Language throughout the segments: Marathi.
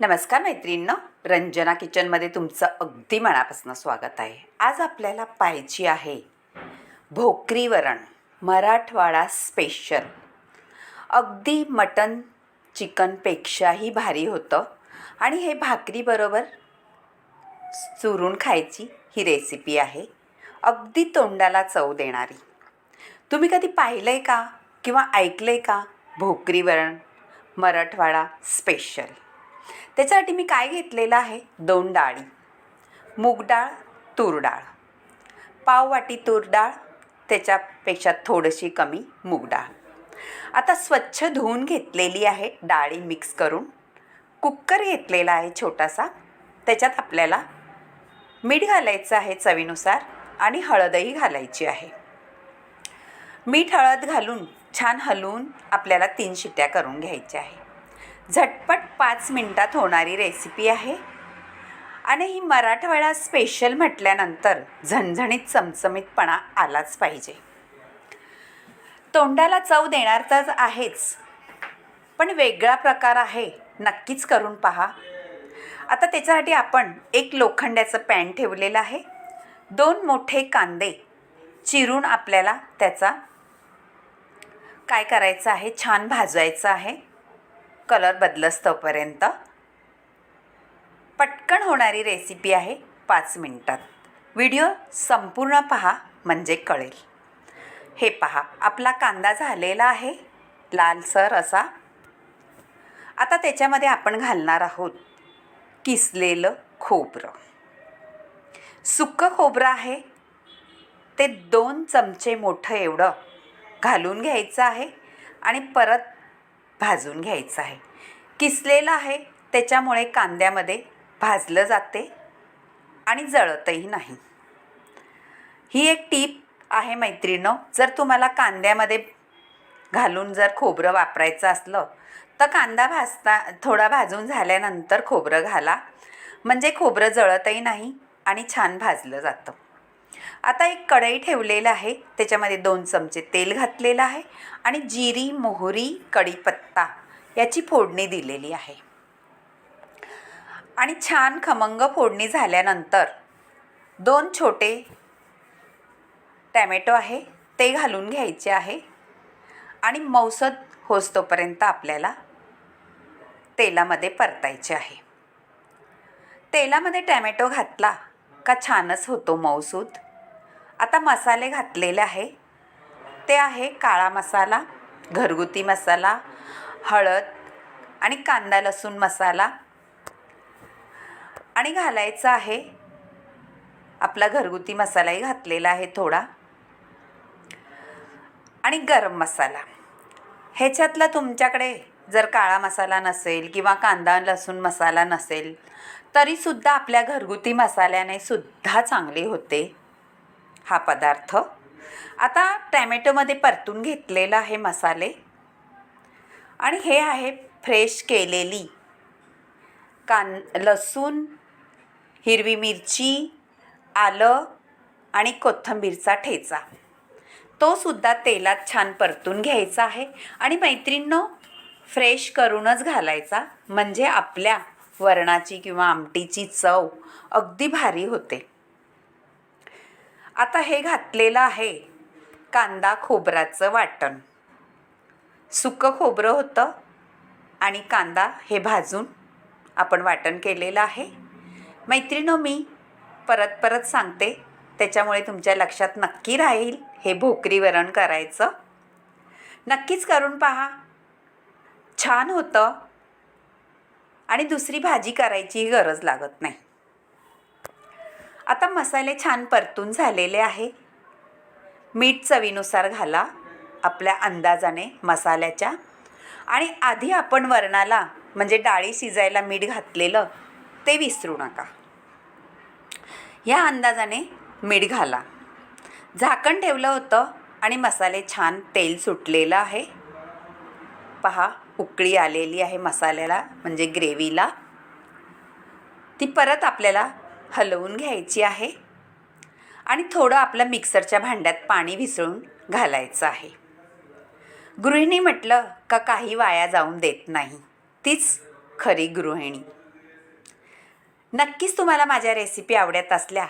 नमस्कार मैत्रिणींनो. रंजना किचनमध्ये तुमचं अगदी मनापासून स्वागत आहे. आज आपल्याला पाहिजे आहे भोकरी वरण मराठवाडा स्पेशल अगदी मटन चिकनपेक्षाही भारी होतं. आणि हे भाकरीबरोबर चुरून खायची ही रेसिपी आहे. अगदी तोंडाला चव देणारी. तुम्ही कधी पाहिलं आहे का? किंवा ऐकलं आहे का? भोकरी वरण मराठवाडा स्पेशल त्याच्यासाठी मी काय घेतलेलं आहे? दोन डाळी. मूग डाळ तूर डाळ. पाववाटी तूर डाळ त्याच्यापेक्षा थोडीशी कमी मूग डाळ. आता स्वच्छ धुवून घेतलेली आहे डाळी मिक्स करून. कुकर घेतलेला आहे छोटासा. त्याच्यात आपल्याला मीठ घालायचं आहे चवीनुसार आणि हळदही घालायची आहे. मीठ हळद घालून छान हलवून आपल्याला तीन शिट्ट्या करून घ्यायच्या आहे. झटपट पाच मिनटात होणारी रेसिपी आहे. आणि ही मराठवाडा स्पेशल म्हटल्यानंतर झणझणीत चमचमीतपणा आलाच पाहिजे. तोंडाला चव देणार तर आहेच पण वेगळा प्रकार आहे नक्कीच करून पहा. आता त्याच्यासाठी आपण एक लोखंड्याचं पॅन ठेवलेलं आहे. दोन मोठे कांदे चिरून आपल्याला त्याचा काय करायचं आहे? छान भाजवायचं आहे. कलर बदलस्तोपर्यंत पटकन होणारी रेसिपी आहे पाच मिनटात. व्हिडिओ संपूर्ण पहा म्हणजे कळेल. हे पहा आपला कांदा झालेला आहे लालसर असा. आता त्याच्यामध्ये आपण घालणार आहोत किसलेलं खोबरं. सुकं खोबरं आहे. ते दोन चमचे मोठं एवढं घालून घ्यायचं आहे आणि परत भाजून घ्यायचं आहे. किसलेलं आहे त्याच्यामुळे कांद्यामध्ये भाजलं जाते आणि जळतही नाही. ही एक टीप आहे मैत्रिणं जर तुम्हाला कांद्यामध्ये घालून जर खोबरं वापरायचं असलं तर कांदा भाजता थोडा भाजून झाल्यानंतर खोबरं घाला. म्हणजे खोबरं जळतही नाही आणि छान भाजलं जातं. आता एक कढई ठेवलेलं आहे. त्याच्यामध्ये दोन चमचे तेल घातलेलं आहे आणि जिरी मोहरी कढीपत्ता याची फोडणी दिलेली आहे. आणि छान खमंग फोडणी झाल्यानंतर दोन छोटे टॅमॅटो आहे ते घालून घ्यायचे आहे. आणि मौसद होसतोपर्यंत आपल्याला तेलामध्ये परतायचे आहे. तेलामध्ये टॅमॅटो घातला का छानच होतो मौसूद. आता मसाले घातलेले आहे. ते आहे काळा मसाला घरगुती मसाला हळद आणि कांदा लसूण मसाला. आणि घालायचं आहे. आपला घरगुती मसालाही घातलेला आहे थोडा. आणि गरम मसाला. ह्याच्यातला तुमच्याकडे जर काळा मसाला नसेल किंवा कांदा लसूण मसाला नसेल तरीसुद्धा आपल्या घरगुती मसाल्याने सुद्धा चांगले होते. हा पदार्थ. आता टॅमॅटोमध्ये परतून घेतलेला आहे मसाले. आणि हे आहे फ्रेश केलेली कान लसूण हिरवी मिरची आलं आणि कोथिंबीरचा ठेचा. तो सुद्धा तेलात छान परतून घ्यायचा आहे आणि मैत्रिणींनो फ्रेश करूनच घालायचा. म्हणजे आपल्या वरणाची किंवा आमटीची चव अगदी भारी होते. आता हे घातलेलं आहे. कांदा खोबराचं वाटण. सुकं खोबरं होतं आणि कांदा हे भाजून आपण वाटण केलेलं आहे. मैत्रिणो मी परत परत सांगते. त्याच्यामुळे तुमच्या लक्षात नक्की राहील हे भोकरी वरण करायचं. नक्कीच करून पहा. छान होतं आणि दुसरी भाजी करायची गरज लागत नाही. आता मसाले छान परतून झालेले आहे. मीठ चवीनुसार घाला आपल्या अंदाजाने मसाल्याच्या. आणि आधी आपण वरणाला म्हणजे डाळी शिजायला मीठ घातलेलं ते विसरू नका. ह्या अंदाजाने मीठ घाला. झाकण ठेवलं होतं आणि मसाले छान तेल सुटलेलं आहे. पहा उकळी आलेली आहे मसाल्याला म्हणजे ग्रेव्हीला. ती परत आपल्याला हलवून घ्यायची आहे आणि थोडं आपलं मिक्सरच्या भांड्यात पाणी विसळून घालायचं आहे. गृहिणी म्हटलं का काही वाया जाऊन देत नाही. तीच खरी गृहिणी. नक्कीच तुम्हाला माझ्या रेसिपी आवडत असल्या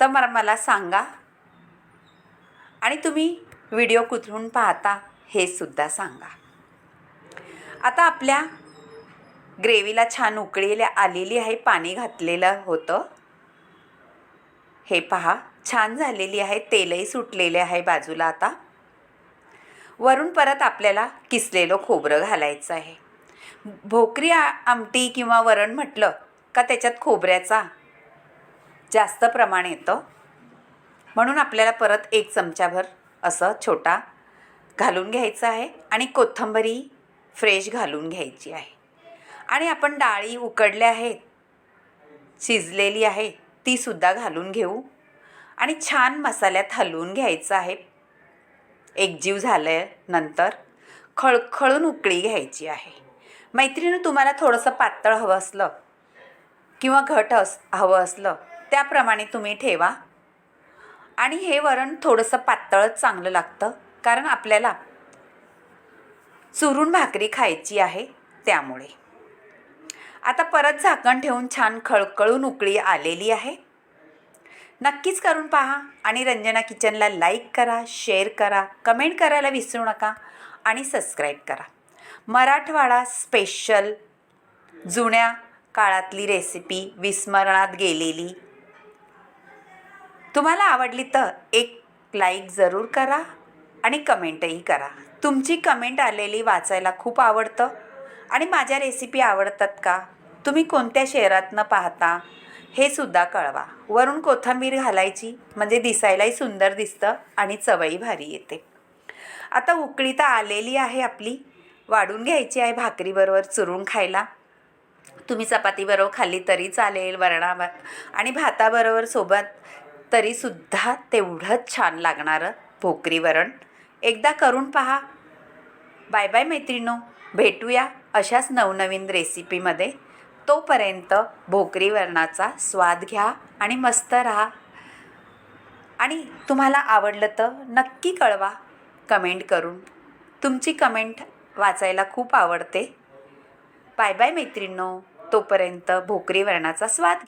तर मला मला सांगा. आणि तुम्ही व्हिडिओ कुठून पाहता हे सुद्धा सांगा. आता आपल्या ग्रेव्हीला छान उकळीला आलेली आहे पाणी घातलेलं होतं. हे पहा छान झालेली आहे तेलही सुटलेले आहे बाजूला आता. वरून परत आपल्याला किसलेलं खोबरं घालायचं आहे. भोकरी आमटी किंवा वरण म्हटलं का त्याच्यात खोबऱ्याचा जास्त प्रमाण येतं. म्हणून आपल्याला परत एक चमचाभर असं छोटा घालून घ्यायचं आहे आणि कोथिंबरी फ्रेश घालून घ्यायची आहे. आणि आपण डाळी उकडल्या आहेत शिजलेली आहे तीसुद्धा घालून घेऊ. आणि छान मसाल्यात हलवून घ्यायचं आहे. एकजीव झाल्यानंतर खळखळून उकळी घ्यायची आहे. मैत्रिणी तुम्हाला थोडंसं पातळ हवं असलं किंवा घट अस हवं असलं त्याप्रमाणे तुम्ही ठेवा. आणि हे वरण थोडंसं पातळच चांगलं लागतं कारण आपल्याला चुरून भाकरी खायची आहे त्यामुळे. आता परत झाकण ठेवून छान खळखळून उकळी आलेली आहे. नक्कीच करून पहा आणि रंजना किचनला लाईक करा शेअर करा कमेंट करायला विसरू नका आणि सबस्क्राईब करा. मराठवाडा स्पेशल जुन्या काळातली रेसिपी विस्मरणात गेलेली. तुम्हाला आवडली तर एक लाईक जरूर करा आणि कमेंटही करा. तुमची कमेंट आलेली वाचायला खूप आवडतं. आणि माझ्या रेसिपी आवडतात का? तुम्ही कोणत्या शहरातनं पाहता? हे सुद्धा कळवा. वरून कोथिंबीर घालायची म्हणजे दिसायलाही सुंदर दिसतं आणि चवई भारी येते. आता उकळी तर आलेली आहे आपली. वाढून घ्यायची आहे भाकरीबरोबर चुरून खायला. तुम्ही चपातीबरोबर खाल्ली तरी चालेल वरणा आणि भाताबरोबर सोबत तरीसुद्धा तेवढंच छान लागणारं भोकरी वरण. एकदा करून पहा. बाय बाय मैत्रिणो भेटूया. अशाच नवनवीन रेसिपीमध्ये तोपर्यंत भोकरी वरणाचा स्वाद घ्या आणि मस्त राहा. आणि तुम्हाला आवडलं तर नक्की कळवा कमेंट करून. तुमची कमेंट वाचायला खूप आवडते. बाय बाय मैत्रिणो तोपर्यंत भोकरी वरणाचा स्वाद घ्या.